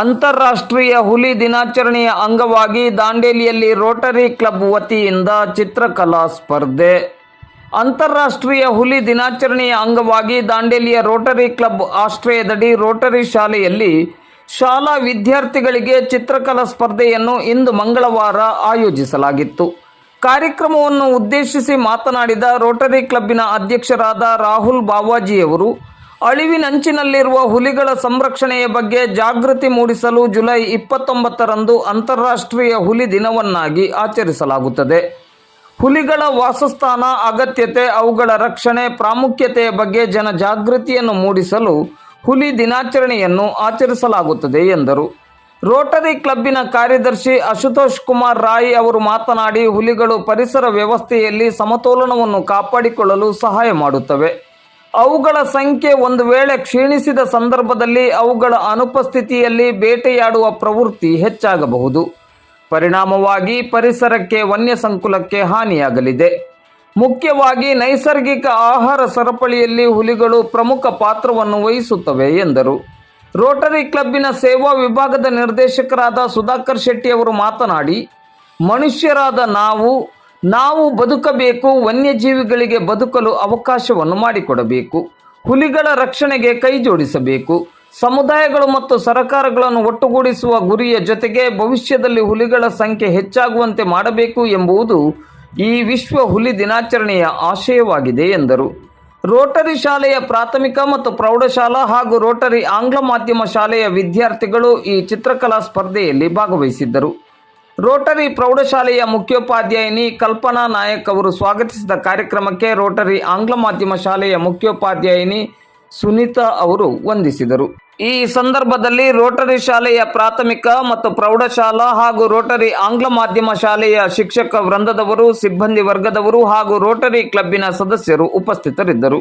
ಅಂತಾರಾಷ್ಟ್ರೀಯ ಹುಲಿ ದಿನಾಚರಣೆಯ ಅಂಗವಾಗಿ ದಾಂಡೇಲಿಯಲ್ಲಿ ರೋಟರಿ ಕ್ಲಬ್ ವತಿಯಿಂದ ಚಿತ್ರಕಲಾ ಸ್ಪರ್ಧೆ. ಅಂತಾರಾಷ್ಟ್ರೀಯ ಹುಲಿ ದಿನಾಚರಣೆಯ ಅಂಗವಾಗಿ ದಾಂಡೇಲಿಯ ರೋಟರಿ ಕ್ಲಬ್ ಆಶ್ರಯದಡಿ ರೋಟರಿ ಶಾಲೆಯಲ್ಲಿ ಶಾಲಾ ವಿದ್ಯಾರ್ಥಿಗಳಿಗೆ ಚಿತ್ರಕಲಾ ಸ್ಪರ್ಧೆಯನ್ನು ಇಂದು ಮಂಗಳವಾರ ಆಯೋಜಿಸಲಾಗಿತ್ತು. ಕಾರ್ಯಕ್ರಮವನ್ನು ಉದ್ದೇಶಿಸಿ ಮಾತನಾಡಿದ ರೋಟರಿ ಕ್ಲಬ್ಬಿನ ಅಧ್ಯಕ್ಷರಾದ ರಾಹುಲ್ ಬಾವಾಜಿಯವರು ಅಳಿವಿನಂಚಿನಲ್ಲಿರುವ ಹುಲಿಗಳ ಸಂರಕ್ಷಣೆಯ ಬಗ್ಗೆ ಜಾಗೃತಿ ಮೂಡಿಸಲು ಜುಲೈ ಇಪ್ಪತ್ತೊಂಬತ್ತರಂದು ಅಂತಾರಾಷ್ಟ್ರೀಯ ಹುಲಿ ದಿನವನ್ನಾಗಿ ಆಚರಿಸಲಾಗುತ್ತದೆ. ಹುಲಿಗಳ ವಾಸಸ್ಥಾನ, ಅಗತ್ಯತೆ, ಅವುಗಳ ರಕ್ಷಣೆ, ಪ್ರಾಮುಖ್ಯತೆಯ ಬಗ್ಗೆ ಜನ ಜಾಗೃತಿಯನ್ನು ಮೂಡಿಸಲು ಹುಲಿ ದಿನಾಚರಣೆಯನ್ನು ಆಚರಿಸಲಾಗುತ್ತದೆ ಎಂದರು. ರೋಟರಿ ಕ್ಲಬ್ಬಿನ ಕಾರ್ಯದರ್ಶಿ ಅಶುತೋಷ್ ಕುಮಾರ್ ರಾಯ್ ಅವರು ಮಾತನಾಡಿ, ಹುಲಿಗಳು ಪರಿಸರ ವ್ಯವಸ್ಥೆಯಲ್ಲಿ ಸಮತೋಲನವನ್ನು ಕಾಪಾಡಿಕೊಳ್ಳಲು ಸಹಾಯ ಮಾಡುತ್ತವೆ. ಅವುಗಳ ಸಂಖ್ಯೆ ಒಂದು ವೇಳೆ ಕ್ಷೀಣಿಸಿದ ಸಂದರ್ಭದಲ್ಲಿ ಅವುಗಳ ಅನುಪಸ್ಥಿತಿಯಲ್ಲಿ ಬೇಟೆಯಾಡುವ ಪ್ರವೃತ್ತಿ ಹೆಚ್ಚಾಗಬಹುದು. ಪರಿಣಾಮವಾಗಿ ಪರಿಸರಕ್ಕೆ ವನ್ಯ ಸಂಕುಲಕ್ಕೆ ಹಾನಿಯಾಗಲಿದೆ. ಮುಖ್ಯವಾಗಿ ನೈಸರ್ಗಿಕ ಆಹಾರ ಸರಪಳಿಯಲ್ಲಿ ಹುಲಿಗಳು ಪ್ರಮುಖ ಪಾತ್ರವನ್ನು ವಹಿಸುತ್ತವೆ ಎಂದರು. ರೋಟರಿ ಕ್ಲಬ್ಬಿನ ಸೇವಾ ವಿಭಾಗದ ನಿರ್ದೇಶಕರಾದ ಸುಧಾಕರ್ ಶೆಟ್ಟಿ ಅವರು ಮಾತನಾಡಿ, ಮನುಷ್ಯರಾದ ನಾವು ನಾವು ಬದುಕಬೇಕು, ವನ್ಯಜೀವಿಗಳಿಗೆ ಬದುಕಲು ಅವಕಾಶವನ್ನು ಮಾಡಿಕೊಡಬೇಕು. ಹುಲಿಗಳ ರಕ್ಷಣೆಗೆ ಕೈ ಜೋಡಿಸಬೇಕು. ಸಮುದಾಯಗಳು ಮತ್ತು ಸರಕಾರಗಳನ್ನು ಒಟ್ಟುಗೂಡಿಸುವ ಗುರಿಯ ಜೊತೆಗೆ ಭವಿಷ್ಯದಲ್ಲಿ ಹುಲಿಗಳ ಸಂಖ್ಯೆ ಹೆಚ್ಚಾಗುವಂತೆ ಮಾಡಬೇಕು ಎಂಬುದು ಈ ವಿಶ್ವ ಹುಲಿ ದಿನಾಚರಣೆಯ ಆಶಯವಾಗಿದೆ ಎಂದರು. ರೋಟರಿ ಶಾಲೆಯ ಪ್ರಾಥಮಿಕ ಮತ್ತು ಪ್ರೌಢಶಾಲಾ ಹಾಗೂ ರೋಟರಿ ಆಂಗ್ಲ ಮಾಧ್ಯಮ ಶಾಲೆಯ ವಿದ್ಯಾರ್ಥಿಗಳು ಈ ಚಿತ್ರಕಲಾ ಸ್ಪರ್ಧೆಯಲ್ಲಿ ಭಾಗವಹಿಸಿದ್ದರು. ರೋಟರಿ ಪ್ರೌಢಶಾಲೆಯ ಮುಖ್ಯೋಪಾಧ್ಯಾಯಿನಿ ಕಲ್ಪನಾ ನಾಯಕ್ ಅವರು ಸ್ವಾಗತಿಸಿದ ಕಾರ್ಯಕ್ರಮಕ್ಕೆ ರೋಟರಿ ಆಂಗ್ಲ ಮಾಧ್ಯಮ ಶಾಲೆಯ ಮುಖ್ಯೋಪಾಧ್ಯಾಯಿನಿ ಸುನೀತಾ ಅವರು ವಂದಿಸಿದರು. ಈ ಸಂದರ್ಭದಲ್ಲಿ ರೋಟರಿ ಶಾಲೆಯ ಪ್ರಾಥಮಿಕ ಮತ್ತು ಪ್ರೌಢಶಾಲಾ ಹಾಗೂ ರೋಟರಿ ಆಂಗ್ಲ ಮಾಧ್ಯಮ ಶಾಲೆಯ ಶಿಕ್ಷಕ ವೃಂದದವರು, ಸಿಬ್ಬಂದಿ ವರ್ಗದವರು ಹಾಗೂ ರೋಟರಿ ಕ್ಲಬ್ಬಿನ ಸದಸ್ಯರು ಉಪಸ್ಥಿತರಿದ್ದರು.